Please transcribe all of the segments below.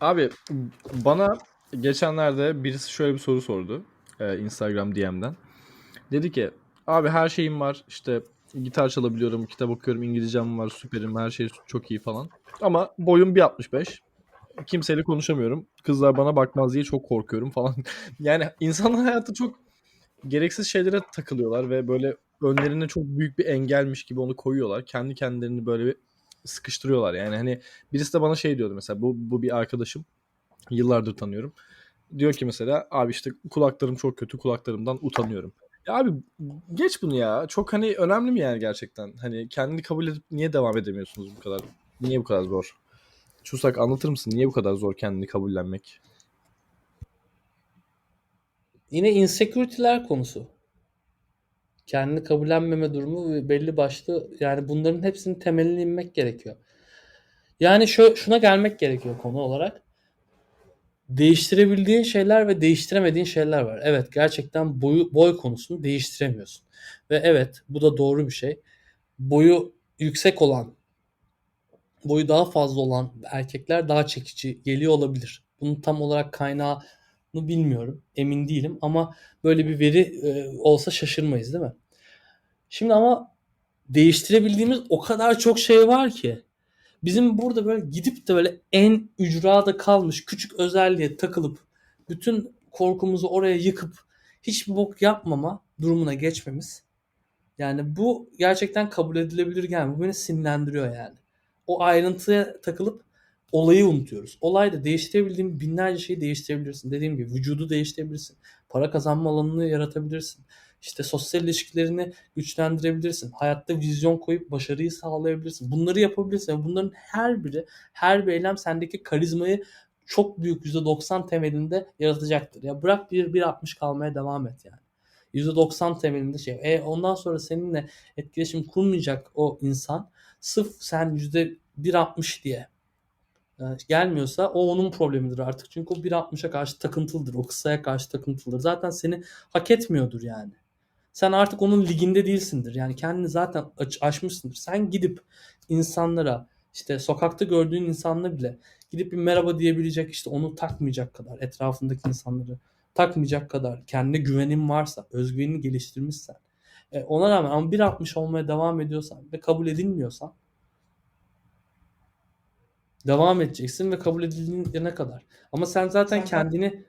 Abi bana geçenlerde birisi şöyle bir soru sordu. e, Instagram DM'den. Dedi ki abi her şeyim var işte gitar çalabiliyorum, kitap okuyorum, İngilizcem var, süperim, her şey çok iyi falan. Ama boyum 1.65. Kimseyle konuşamıyorum. Kızlar bana bakmaz diye çok korkuyorum falan. Yani insanın hayatı çok gereksiz şeylere takılıyorlar ve böyle önlerine çok büyük bir engelmiş gibi onu koyuyorlar. Kendi kendilerini böyle bir sıkıştırıyorlar. Yani hani birisi de bana şey diyordu mesela bu, bu bir arkadaşım. Yıllardır tanıyorum. Diyor ki mesela abi işte kulaklarım çok kötü kulaklarımdan utanıyorum. Ya abi geç bunu ya. Çok hani önemli mi yani gerçekten? Hani kendini kabul edip niye devam edemiyorsunuz bu kadar? Niye bu kadar zor? Çusak anlatır mısın? Niye bu kadar zor kendini kabullenmek? Yine insecurity'ler konusu. Kendini kabullenmeme durumu belli başlı yani bunların hepsinin temeline inmek gerekiyor. Yani şu, şuna gelmek gerekiyor konu olarak. Değiştirebildiğin şeyler ve değiştiremediğin şeyler var. Evet gerçekten boyu, boy konusunu değiştiremiyorsun. Ve evet bu da doğru bir şey. Boyu yüksek olan, boyu daha fazla olan erkekler daha çekici geliyor olabilir. Bunun tam olarak kaynağını bilmiyorum. Emin değilim ama böyle bir veri e, olsa şaşırmayız değil mi? Şimdi ama değiştirebildiğimiz o kadar çok şey var ki. Bizim burada böyle gidip de böyle en ücrada kalmış küçük özelliğe takılıp bütün korkumuzu oraya yıkıp hiçbir bok yapmama durumuna geçmemiz. Yani bu gerçekten kabul edilebilir gelmiyor. Bu beni sinirlendiriyor yani. O ayrıntıya takılıp olayı unutuyoruz. Olayda değiştirebildiğin binlerce şeyi değiştirebilirsin. Dediğim gibi vücudu değiştirebilirsin. Para kazanma alanını yaratabilirsin. İşte sosyal ilişkilerini güçlendirebilirsin. Hayatta vizyon koyup başarıyı sağlayabilirsin. Bunları yapabilirsin. Bunların her biri, her bir eylem sendeki karizmayı çok büyük %90 temelinde yaratacaktır. Ya bırak 1-1.60 kalmaya devam et yani. %90 temelinde şey. E ondan sonra seninle etkileşim kurmayacak o insan sırf sen %1.60 diye gelmiyorsa o onun problemidir artık. Çünkü o 1.60'a karşı takıntılıdır. O kısaya karşı takıntılıdır. Zaten seni hak etmiyordur yani. Sen artık onun liginde değilsindir. Yani kendini zaten aç, aşmışsındır. Sen gidip insanlara işte sokakta gördüğün insanla bile gidip bir merhaba diyebilecek işte onu takmayacak kadar etrafındaki insanları takmayacak kadar kendine güvenin varsa, özgüvenini geliştirmişsen e, ona rağmen ama 1.60 olmaya devam ediyorsan ve kabul edilmiyorsan devam edeceksin ve kabul edildiğine kadar. Ama sen zaten kendini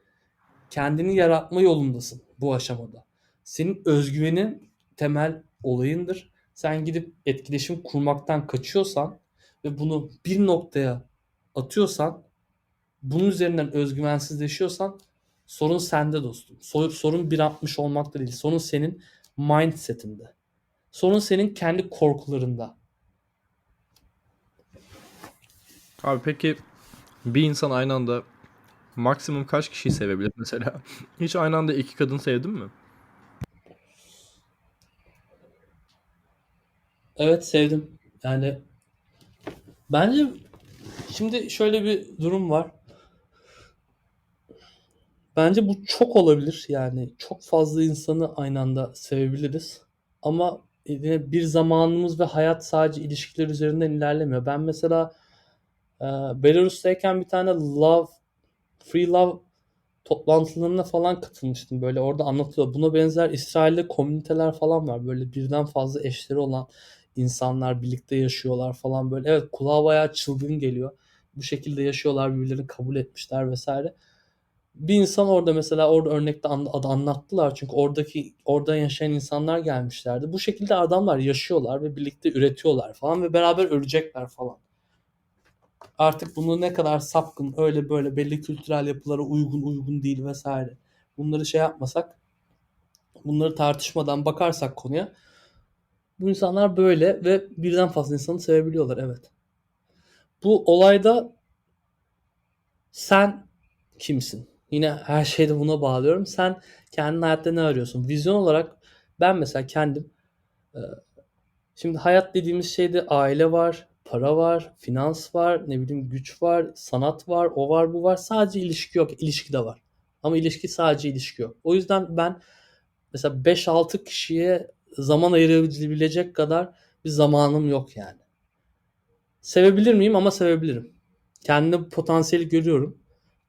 kendini yaratma yolundasın bu aşamada. Senin özgüvenin temel olayındır. Sen gidip etkileşim kurmaktan kaçıyorsan ve bunu bir noktaya atıyorsan bunun üzerinden özgüvensizleşiyorsan sorun sende dostum. Sorun 1.60 olmakta değil. Sorun senin mindsetinde. Sorun senin kendi korkularında. Abi peki bir insan aynı anda maksimum kaç kişiyi sevebilir mesela? Hiç aynı anda iki kadın sevdin mi? Evet sevdim. Yani bence şimdi şöyle bir durum var. Bence bu çok olabilir. Yani çok fazla insanı aynı anda sevebiliriz. Ama bir zamanımız ve hayat sadece ilişkiler üzerinden ilerlemiyor. Ben mesela e, Belarus'tayken bir tane love, free love toplantılarına falan katılmıştım. Böyle orada anlatıyor. Buna benzer İsrail'de komüniteler falan var. Böyle birden fazla eşleri olan insanlar birlikte yaşıyorlar falan böyle. Evet kulağa bayağı çılgın geliyor. Bu şekilde yaşıyorlar, birbirlerini kabul etmişler vesaire. Bir insan orada mesela orada örnekte adı anlattılar çünkü oradaki orada yaşayan insanlar gelmişlerdi. Bu şekilde adamlar yaşıyorlar ve birlikte üretiyorlar falan ve beraber ölecekler falan. Artık bunu ne kadar sapkın öyle böyle belli kültürel yapılara uygun uygun değil vesaire. Bunları şey yapmasak bunları tartışmadan bakarsak konuya bu insanlar böyle ve birden fazla insanı sevebiliyorlar evet. Bu olayda sen kimsin? Yine her şeyde buna bağlıyorum. Sen kendin hayatta ne arıyorsun? Vizyon olarak ben mesela kendim şimdi hayat dediğimiz şeyde aile var, para var, finans var, ne bileyim güç var, sanat var, o var, bu var. Sadece ilişki yok. İlişki de var. Ama ilişki sadece ilişki yok. O yüzden ben mesela 5-6 kişiye zaman ayırabilecek kadar bir zamanım yok yani. Sevebilir miyim ama sevebilirim. Kendimde potansiyeli görüyorum.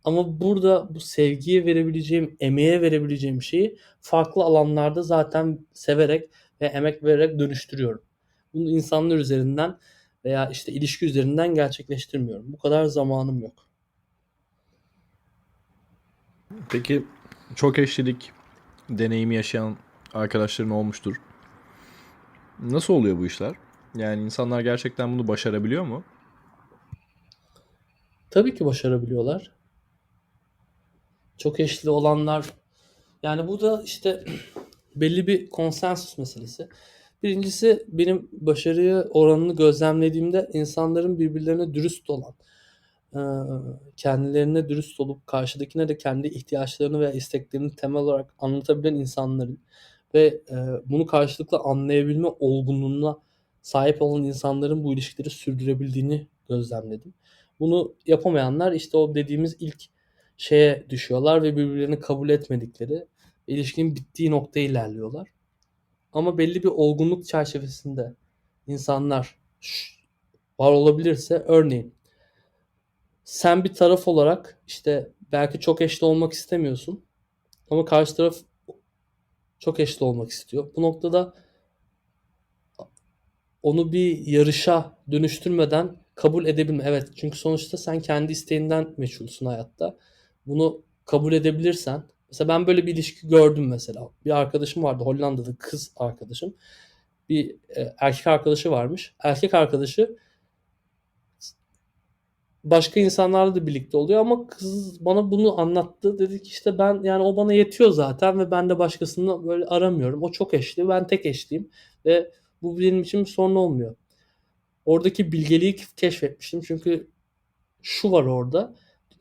Ama burada bu sevgiye verebileceğim, emeğe verebileceğim şeyi farklı alanlarda zaten severek ve emek vererek dönüştürüyorum. Bunu insanlar üzerinden veya işte ilişki üzerinden gerçekleştirmiyorum. Bu kadar zamanım yok. Peki çok eşlilik deneyimi yaşayan arkadaşların olmuştur. Nasıl oluyor bu işler? Yani insanlar gerçekten bunu başarabiliyor mu? Tabii ki başarabiliyorlar. Çok eşli olanlar yani bu da işte belli bir konsensus meselesi. Birincisi benim başarıya oranını gözlemlediğimde insanların birbirlerine dürüst olan, kendilerine dürüst olup karşıdakine de kendi ihtiyaçlarını veya isteklerini temel olarak anlatabilen insanların ve bunu karşılıklı anlayabilme olgunluğuna sahip olan insanların bu ilişkileri sürdürebildiğini gözlemledim. Bunu yapamayanlar işte o dediğimiz ilk şeye düşüyorlar ve birbirlerini kabul etmedikleri ilişkinin bittiği noktaya ilerliyorlar. Ama belli bir olgunluk çerçevesinde insanlar var olabilirse örneğin sen bir taraf olarak işte belki çok eşli olmak istemiyorsun ama karşı taraf çok eşli olmak istiyor. Bu noktada onu bir yarışa dönüştürmeden kabul edebilme. Evet çünkü sonuçta sen kendi isteğinden meçhulsun hayatta. Bunu kabul edebilirsen mesela ben böyle bir ilişki gördüm mesela. Bir arkadaşım vardı Hollanda'da kız arkadaşım. Bir e, erkek arkadaşı varmış. Erkek arkadaşı başka insanlarla da birlikte oluyor ama kız bana bunu anlattı. Dedi ki işte ben yani o bana yetiyor zaten ve ben de başkasını böyle aramıyorum. O çok eşli, ben tek eşliyim ve bu benim için sorun olmuyor. Oradaki bilgeliği keşfetmiştim çünkü şu var orada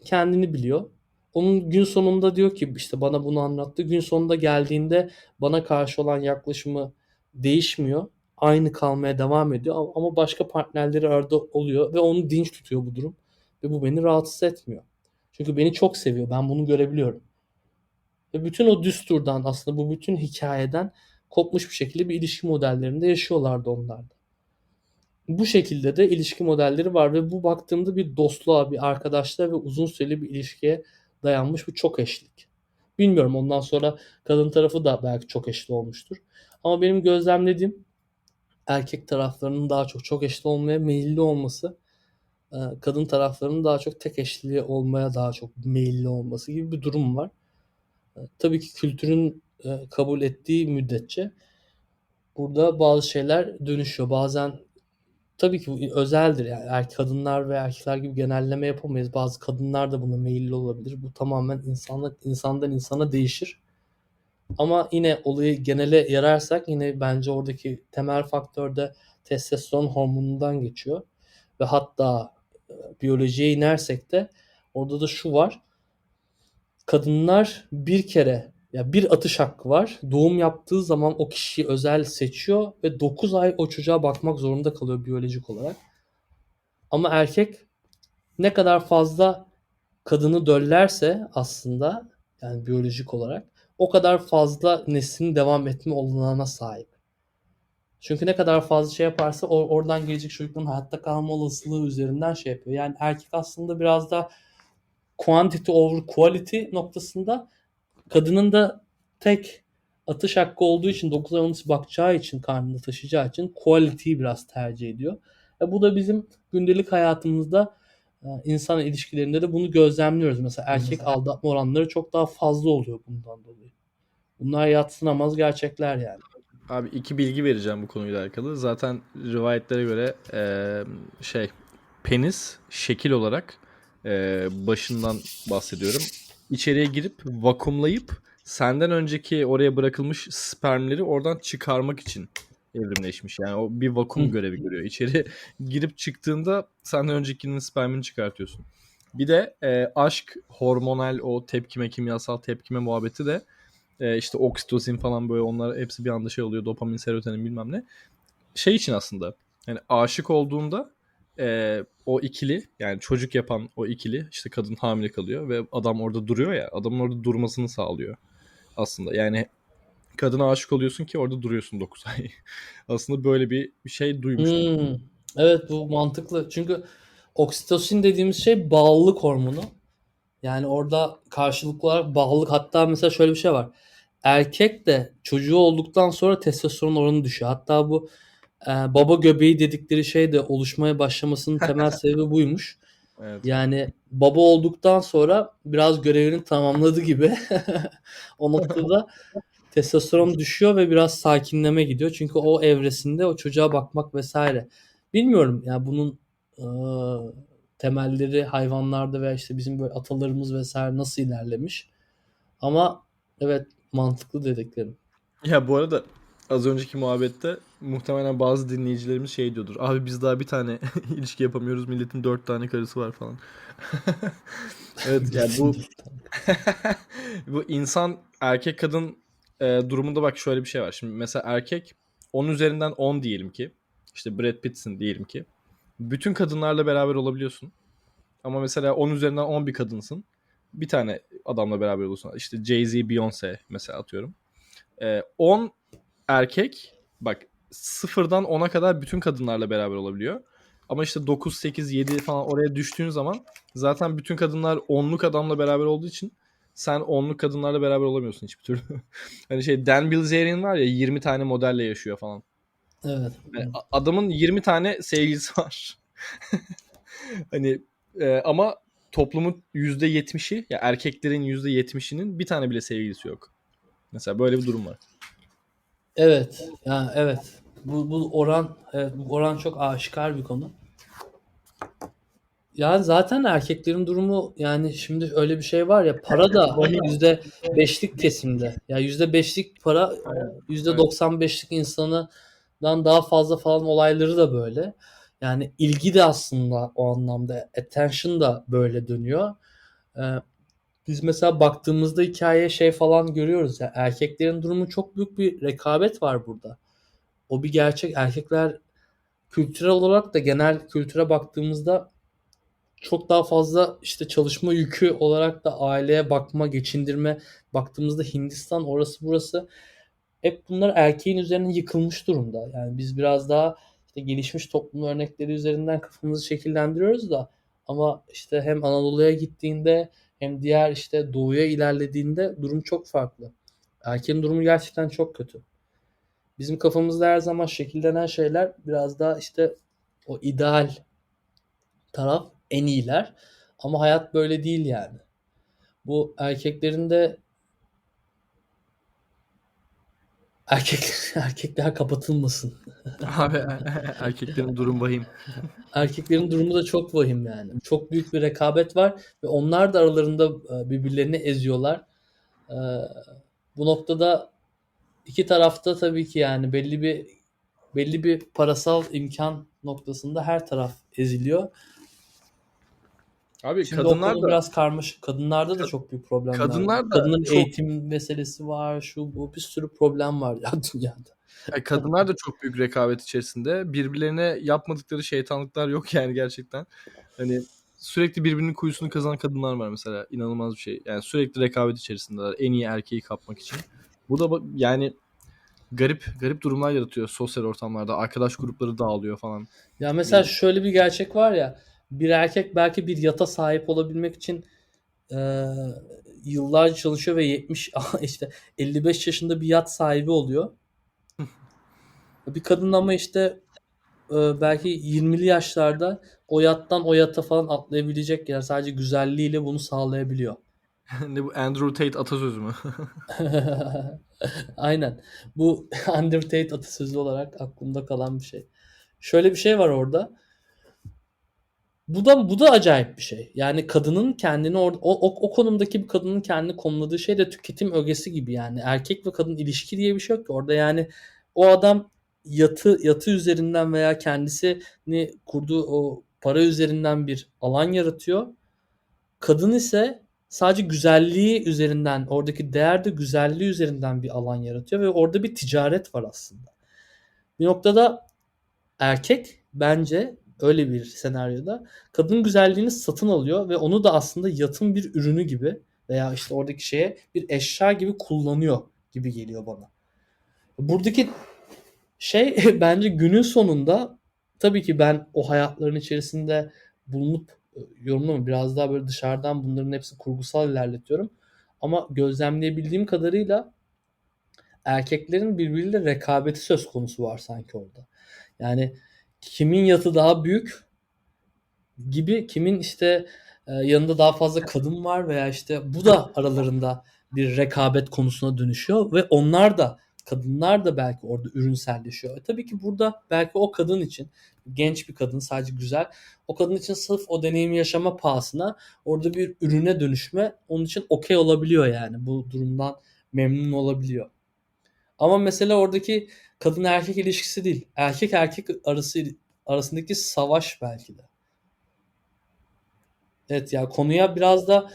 kendini biliyor. Onun gün sonunda diyor ki işte bana bunu anlattı. Gün sonunda geldiğinde bana karşı olan yaklaşımı değişmiyor. Aynı kalmaya devam ediyor ama başka partnerleri arada oluyor ve onu dinç tutuyor bu durum. Ve bu beni rahatsız etmiyor. Çünkü beni çok seviyor. Ben bunu görebiliyorum. Ve bütün o düsturdan aslında bu bütün hikayeden kopmuş bir şekilde bir ilişki modellerinde yaşıyorlardı onlar da. Bu şekilde de ilişki modelleri var ve bu baktığımda bir dostluğa, bir arkadaşlığa ve uzun süreli bir ilişkiye dayanmış bir çok eşlik. Bilmiyorum ondan sonra kadın tarafı da belki çok eşli olmuştur. Ama benim gözlemlediğim erkek taraflarının daha çok çok eşli olmaya meyilli olması, e, kadın taraflarının daha çok tek eşli olmaya daha çok meyilli olması gibi bir durum var. E, tabii ki kültürün e, kabul ettiği müddetçe burada bazı şeyler dönüşüyor. Bazen tabii ki özeldir yani erkek kadınlar ve erkekler gibi genelleme yapamayız. Bazı kadınlar da buna meyilli olabilir. Bu tamamen insanlık insandan insana değişir. Ama yine olayı genele yararsak yine bence oradaki temel faktör de testosteron hormonundan geçiyor. Ve hatta e, biyolojiye inersek de orada da şu var. Kadınlar bir kere ya bir atış hakkı var. Doğum yaptığı zaman o kişiyi özel seçiyor ve 9 ay o çocuğa bakmak zorunda kalıyor biyolojik olarak. Ama erkek ne kadar fazla kadını döllerse aslında yani biyolojik olarak o kadar fazla neslin devam etme olanağına sahip. Çünkü ne kadar fazla şey yaparsa or- oradan gelecek çocukların hayatta kalma olasılığı üzerinden şey yapıyor. Yani erkek aslında biraz da quantity over quality noktasında kadının da tek atış hakkı olduğu için 9 ay onu bakacağı için karnında taşıyacağı için quality'yi biraz tercih ediyor. E bu da bizim gündelik hayatımızda e, insan ilişkilerinde de bunu gözlemliyoruz. Mesela erkek aldatma oranları çok daha fazla oluyor bundan dolayı. Bunlar yatsınamaz gerçekler yani. Abi iki bilgi vereceğim bu konuyla alakalı. Zaten rivayetlere göre e, şey penis şekil olarak e, başından bahsediyorum. İçeriye girip vakumlayıp senden önceki oraya bırakılmış spermleri oradan çıkarmak için evrimleşmiş. Yani o bir vakum görevi görüyor. İçeri girip çıktığında senden öncekinin spermini çıkartıyorsun. Bir de e, aşk, hormonal o tepkime, kimyasal tepkime muhabbeti de e, işte oksitosin falan böyle onlar hepsi bir anda şey oluyor. Dopamin, serotonin bilmem ne. Şey için aslında yani aşık olduğunda e, o ikili yani çocuk yapan o ikili işte kadın hamile kalıyor ve adam orada duruyor ya adamın orada durmasını sağlıyor aslında. Yani kadına aşık oluyorsun ki orada duruyorsun 9 ay. aslında böyle bir şey duymuştum. Hmm, Evet bu mantıklı. Çünkü oksitosin dediğimiz şey bağlılık hormonu. Yani orada karşılıklı olarak bağlılık hatta mesela şöyle bir şey var. Erkek de çocuğu olduktan sonra testosteron oranı düşüyor. Hatta bu e, baba göbeği dedikleri şey de oluşmaya başlamasının temel sebebi buymuş. Evet. Yani baba olduktan sonra biraz görevini tamamladı gibi o noktada testosteron düşüyor ve biraz sakinleme gidiyor. Çünkü o evresinde o çocuğa bakmak vesaire. Bilmiyorum ya bunun e, temelleri hayvanlarda veya işte bizim böyle atalarımız vesaire nasıl ilerlemiş. Ama evet mantıklı dediklerim. Ya bu arada az önceki muhabbette muhtemelen bazı dinleyicilerimiz şey diyordur. Abi biz daha bir tane ilişki yapamıyoruz. Milletin dört tane karısı var falan. evet yani bu bu insan erkek kadın e, durumunda bak şöyle bir şey var. Şimdi mesela erkek 10 üzerinden 10 diyelim ki. işte Brad Pitt'sin diyelim ki. Bütün kadınlarla beraber olabiliyorsun. Ama mesela 10 üzerinden 10 bir kadınsın. Bir tane adamla beraber olursun. İşte Jay-Z, Beyoncé mesela atıyorum. E, 10 erkek bak sıfırdan 10'a kadar bütün kadınlarla beraber olabiliyor. Ama işte 9, 8, 7 falan oraya düştüğün zaman zaten bütün kadınlar 10'luk adamla beraber olduğu için sen 10'luk kadınlarla beraber olamıyorsun hiçbir türlü. hani şey Dan Bilzerian var ya 20 tane modelle yaşıyor falan. Evet. Yani adamın 20 tane sevgilisi var. hani e, ama toplumun %70'i ya erkeklerin %70'inin bir tane bile sevgilisi yok. Mesela böyle bir durum var. Evet. Ya evet. Bu, bu oran evet, bu oran çok aşikar bir konu. Yani zaten erkeklerin durumu yani şimdi öyle bir şey var ya para da yüzde beşlik kesimde. Ya yüzde beşlik para yüzde doksan beşlik insanından daha fazla falan olayları da böyle. Yani ilgi de aslında o anlamda attention da böyle dönüyor. Ee, biz mesela baktığımızda hikayeye şey falan görüyoruz ya erkeklerin durumu çok büyük bir rekabet var burada. O bir gerçek. Erkekler kültürel olarak da genel kültüre baktığımızda çok daha fazla işte çalışma yükü olarak da aileye bakma, geçindirme baktığımızda Hindistan orası burası hep bunlar erkeğin üzerine yıkılmış durumda. Yani biz biraz daha işte gelişmiş toplum örnekleri üzerinden kafamızı şekillendiriyoruz da ama işte hem Anadolu'ya gittiğinde hem diğer işte doğuya ilerlediğinde durum çok farklı. Erkeğin durumu gerçekten çok kötü. Bizim kafamızda her zaman şekillenen şeyler biraz daha işte o ideal taraf en iyiler. Ama hayat böyle değil yani. Bu erkeklerin de erkek erkekler kapatılmasın. Abi erkeklerin durum vahim. Erkeklerin durumu da çok vahim yani. Çok büyük bir rekabet var ve onlar da aralarında e, birbirlerini eziyorlar. Ee, Bu noktada iki tarafta tabii ki yani belli bir belli bir parasal imkan noktasında her taraf eziliyor. Abi Şimdi kadınlar da biraz karmaşık. Kadınlarda da çok büyük problemler kadınlar var. da Kadının çok- eğitim meselesi var. Şu bu bir sürü problem var ya dünyada. Yani kadınlar da çok büyük rekabet içerisinde. Birbirlerine yapmadıkları şeytanlıklar yok yani gerçekten. Hani sürekli birbirinin kuyusunu kazanan kadınlar var mesela. İnanılmaz bir şey. Yani sürekli rekabet içerisindeler. En iyi erkeği kapmak için. Bu da yani garip garip durumlar yaratıyor sosyal ortamlarda. Arkadaş grupları dağılıyor falan. Ya mesela şöyle bir gerçek var ya. Bir erkek belki bir yata sahip olabilmek için e, yıllarca çalışıyor ve 70 işte 55 yaşında bir yat sahibi oluyor. Bir kadın ama işte e, belki 20'li yaşlarda o yattan o yata falan atlayabilecek yani sadece güzelliğiyle bunu sağlayabiliyor. ne bu Andrew Tate atasözü mü? Aynen. Bu Undertate atasözü olarak aklımda kalan bir şey. Şöyle bir şey var orada. Bu da bu da acayip bir şey. Yani kadının kendini or- o, o, o konumdaki bir kadının kendini konumladığı şey de tüketim ögesi gibi yani. Erkek ve kadın ilişki diye bir şey yok ki. Orada yani o adam yatı yatı üzerinden veya kendisini kurduğu o para üzerinden bir alan yaratıyor. Kadın ise sadece güzelliği üzerinden, oradaki değer de güzelliği üzerinden bir alan yaratıyor ve orada bir ticaret var aslında. Bir noktada erkek bence öyle bir senaryoda kadın güzelliğini satın alıyor ve onu da aslında yatın bir ürünü gibi veya işte oradaki şeye bir eşya gibi kullanıyor gibi geliyor bana. Buradaki şey bence günün sonunda tabii ki ben o hayatların içerisinde bulunup e, yorumlamıyorum. Biraz daha böyle dışarıdan bunların hepsini kurgusal ilerletiyorum. Ama gözlemleyebildiğim kadarıyla erkeklerin birbiriyle rekabeti söz konusu var sanki orada. Yani kimin yatı daha büyük gibi kimin işte e, yanında daha fazla kadın var veya işte bu da aralarında bir rekabet konusuna dönüşüyor ve onlar da kadınlar da belki orada ürünselleşiyor. E tabii ki burada belki o kadın için genç bir kadın sadece güzel o kadın için sırf o deneyimi yaşama pahasına orada bir ürüne dönüşme onun için okey olabiliyor yani bu durumdan memnun olabiliyor. Ama mesela oradaki kadın erkek ilişkisi değil. Erkek erkek arası arasındaki savaş belki de. Evet ya konuya biraz da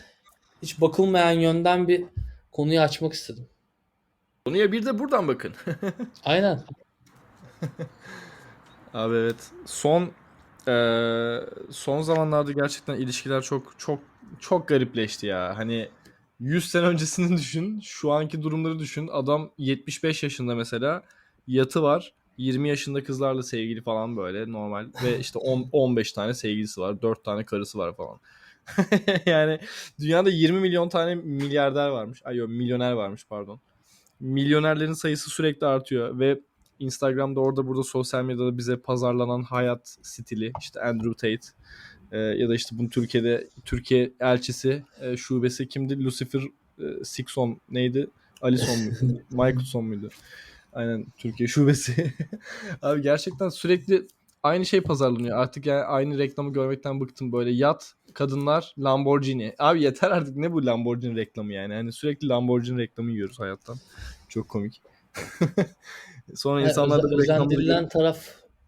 hiç bakılmayan yönden bir konuyu açmak istedim. Konuya bir de buradan bakın. Aynen. Abi evet. Son eee, son zamanlarda gerçekten ilişkiler çok çok çok garipleşti ya. Hani 100 sene öncesini düşün, şu anki durumları düşün. Adam 75 yaşında mesela, yatı var. 20 yaşında kızlarla sevgili falan böyle normal ve işte 10 15 tane sevgilisi var, 4 tane karısı var falan. Yani dünyada 20 milyon tane milyarder varmış. Ay yok milyoner varmış pardon. Milyonerlerin sayısı sürekli artıyor ve Instagram'da orada burada sosyal medyada bize pazarlanan hayat stili işte Andrew Tate e, ya da işte bunun Türkiye'de Türkiye elçisi e, şubesi kimdi? Lucifer e, Sixon neydi? Alison muydu? Michaelson muydu? Aynen Türkiye şubesi. Abi gerçekten sürekli aynı şey pazarlanıyor. Artık yani aynı reklamı görmekten bıktım. Böyle yat, kadınlar, Lamborghini. Abi yeter artık ne bu Lamborghini reklamı yani. Hani sürekli Lamborghini reklamı yiyoruz hayattan. Çok komik. Sonra Yani insanlar da bu reklamları taraf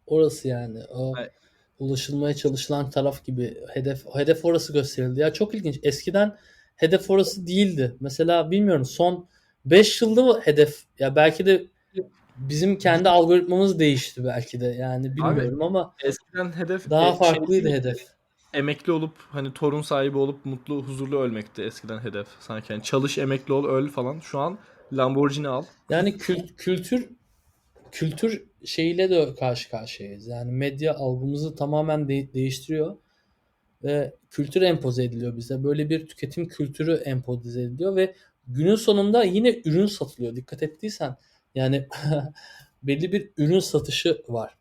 orası yani. O Evet. ulaşılmaya çalışılan taraf gibi hedef hedef orası gösterildi. Ya çok ilginç. Eskiden hedef orası değildi. Mesela bilmiyorum son 5 yılda mı hedef ya belki de bizim kendi algoritmamız değişti belki de. Yani bilmiyorum ama eskiden hedef daha e, şey farklıydı değil, hedef. emekli olup hani torun sahibi olup mutlu huzurlu ölmekti eskiden hedef. Sanki yani çalış emekli ol öl falan. Şu an Lamborghini al. Yani kül- kültür kültür şeyiyle de karşı karşıyayız. Yani medya algımızı tamamen de- değiştiriyor ve kültür empoze ediliyor bize. Böyle bir tüketim kültürü empoze ediliyor ve günün sonunda yine ürün satılıyor. Dikkat ettiysen yani belli bir ürün satışı var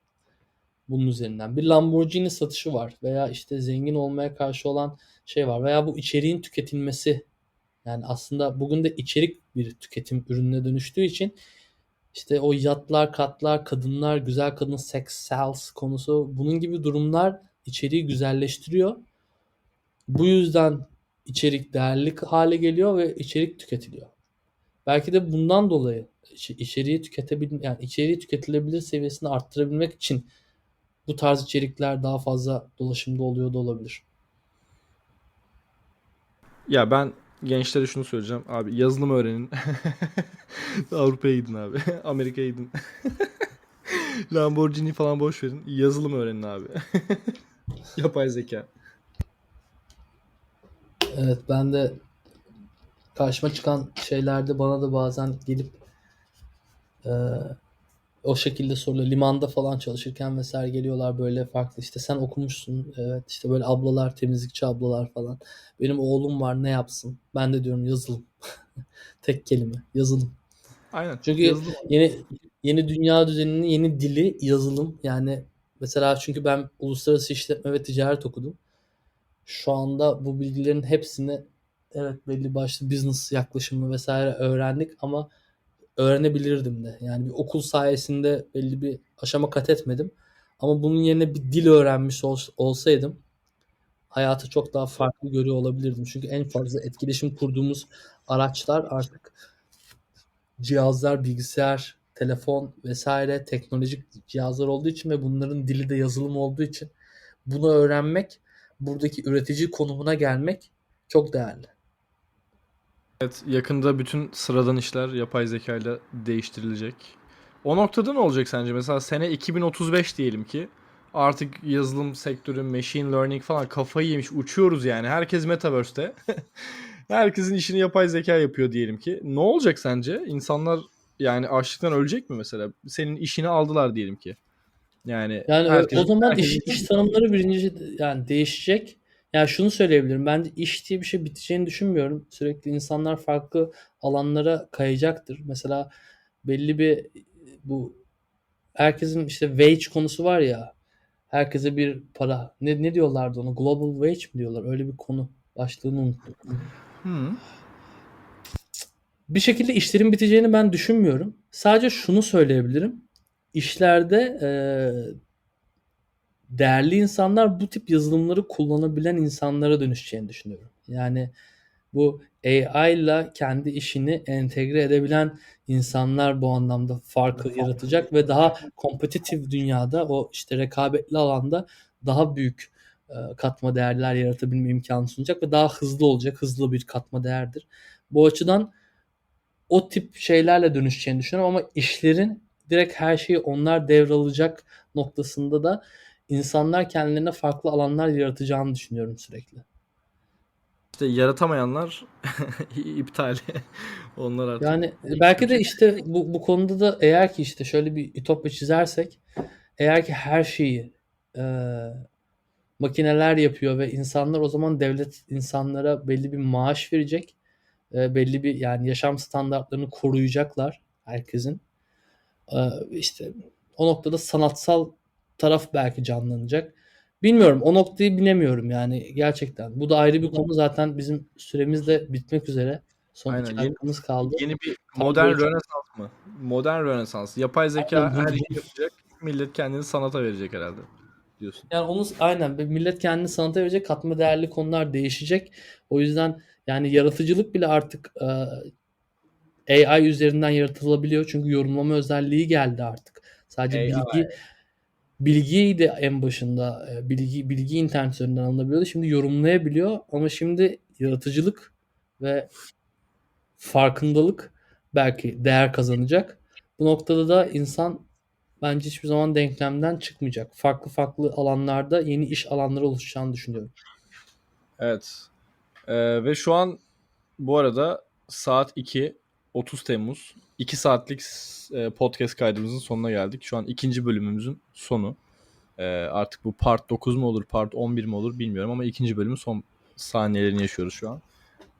bunun üzerinden. Bir Lamborghini satışı var veya işte zengin olmaya karşı olan şey var veya bu içeriğin tüketilmesi yani aslında bugün de içerik bir tüketim ürününe dönüştüğü için işte o yatlar, katlar, kadınlar, güzel kadın, sex sells konusu bunun gibi durumlar içeriği güzelleştiriyor. Bu yüzden içerik değerli hale geliyor ve içerik tüketiliyor. Belki de bundan dolayı içeriği tüketebil yani içeriği tüketilebilir seviyesini arttırabilmek için bu tarz içerikler daha fazla dolaşımda oluyor da olabilir. Ya ben gençlere şunu söyleyeceğim. Abi yazılım öğrenin. Avrupa'ya gidin abi. Amerika'ya gidin. Lamborghini falan boş verin. Yazılım öğrenin abi. Yapay zeka. Evet ben de karşıma çıkan şeylerde bana da bazen gelip e, o şekilde sorular limanda falan çalışırken vesaire geliyorlar böyle farklı. İşte sen okumuşsun evet. İşte böyle ablalar temizlikçi ablalar falan. Benim oğlum var ne yapsın? Ben de diyorum yazılım. Tek kelime yazılım. Aynen. çünkü Yazılım. yeni yeni dünya düzeninin yeni dili yazılım. Yani mesela çünkü ben uluslararası işletme ve ticaret okudum. Şu anda bu bilgilerin hepsini evet belli başlı business yaklaşımı vesaire öğrendik ama öğrenebilirdim de. Yani bir okul sayesinde belli bir aşama kat etmedim. Ama bunun yerine bir dil öğrenmiş ol- olsaydım hayatı çok daha farklı görüyor olabilirdim. Çünkü en fazla etkileşim kurduğumuz araçlar artık cihazlar, bilgisayar, telefon vesaire teknolojik cihazlar olduğu için ve bunların dili de yazılım olduğu için bunu öğrenmek, buradaki üretici konumuna gelmek çok değerli. Evet, yakında bütün sıradan işler yapay zeka ile değiştirilecek. O noktada ne olacak sence? Mesela sene 2035 diyelim ki artık yazılım sektörü, machine learning falan kafayı yemiş. Uçuyoruz yani. Herkes metaverse'te. Herkesin işini yapay zeka yapıyor diyelim ki. Ne olacak sence? İnsanlar yani açlıktan ölecek mi mesela? Senin işini aldılar diyelim ki. Yani, Yani, herkes o zaman herkes iş iş tanımları birinci yani değişecek. Yani şunu söyleyebilirim, bence iş diye bir şey biteceğini düşünmüyorum. Sürekli insanlar farklı alanlara kayacaktır. Mesela belli bir bu herkesin işte wage konusu var ya, herkese bir para. Ne ne diyorlardı ona? Global wage mi diyorlar? Öyle bir konu. Başlığını unuttum. Hıı. Bir şekilde işlerin biteceğini ben düşünmüyorum. Sadece şunu söyleyebilirim. İşlerde, eee, değerli insanlar bu tip yazılımları kullanabilen insanlara dönüşeceğini düşünüyorum. Yani bu AI'la kendi işini entegre edebilen insanlar bu anlamda farkı yaratacak ve daha kompetitif dünyada o işte rekabetli alanda daha büyük, eee, katma değerler yaratabilme imkânı sunacak ve daha hızlı olacak. Hızlı bir katma değerdir. Bu açıdan o tip şeylerle dönüşeceğini düşünüyorum ama işlerin direkt her şeyi onlar devralacak noktasında da insanlar kendilerine farklı alanlar yaratacağını düşünüyorum sürekli. İşte yaratamayanlar iptal. Onlar artık Yani, belki de işte bu bu konuda da eğer ki işte şöyle bir ütopya çizersek, eğer ki her şeyi, eee, makineler yapıyor ve insanlar o zaman devlet insanlara belli bir maaş verecek. Eee, belli bir yani yaşam standartlarını koruyacaklar herkesin. Eee, işte o noktada sanatsal taraf belki canlanacak. Bilmiyorum. O noktayı bilemiyorum yani gerçekten. Bu da ayrı bir konu. Zaten bizim süremiz de bitmek üzere. Son Aynen. 2 Yeni dakikamız kaldı. yeni bir modern çok Rönesans mı? Modern Rönesans. Yapay zekâ Aynen. her şeyi yapacak. Millet kendini sanata verecek herhâlde diyorsun. Yani onu aynen ve millet kendini sanata verecek. Katma değerli konular değişecek. O yüzden yani yaratıcılık bile artık, eee, AI üzerinden yaratılabiliyor. Çünkü yorumlama özelliği geldi artık. Sadece AI. bilgi bilgiydi en başında. Eee, bilgi bilgi internet üzerinden alınabiliyordu. Şimdi yorumlayabiliyor ama şimdi yaratıcılık ve farkındalık belki değer kazanacak. Bu noktada da insan bence hiçbir zaman denklemden çıkmayacak. Farklı farklı alanlarda yeni iş alanları oluşacağını düşünüyorum. Evet. Eee, ve şu an bu arada saat 2, 30 Temmuz. 2 saatlik eee, podcast kaydımızın sonuna geldik. Şu an 2. bölümümüzün sonu. Eee, artık bu part 9 mu olur, part 11 mi olur bilmiyorum ama 2. bölümün son saniyelerini yaşıyoruz şu an.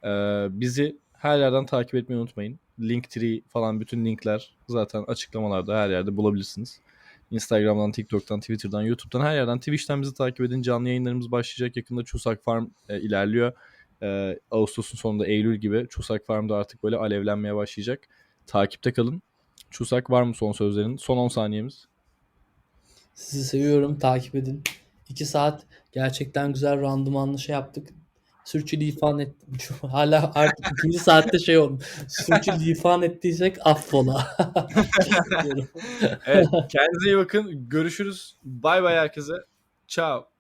Eee, bizi her yerden takip etmeyi unutmayın. Linktree falan bütün linkler zaten açıklamalarda her yerde bulabilirsiniz. Instagram'dan, TikTok'tan, Twitter'dan, YouTube'dan her yerden Twitch'ten bizi takip edin. Canlı yayınlarımız başlayacak. Yakında Çusak Farm eee, ilerliyor. Eee, ağustos'un sonunda Eylül gibi Çusak Farm'da artık böyle alevlenmeye başlayacak. Takipte kalın. Çusak var mı son sözlerin? Son 10 saniyemiz. Sizi seviyorum. Takip edin. 2 saat gerçekten güzel randımanlı şey yaptık. Sürçülisan ettim. Hâlâ artık 2. saatte şey oldum. Sürçülisan ettiysek affola. Evet. Kendinize iyi bakın. Görüşürüz. Bay bay herkese. Ciao.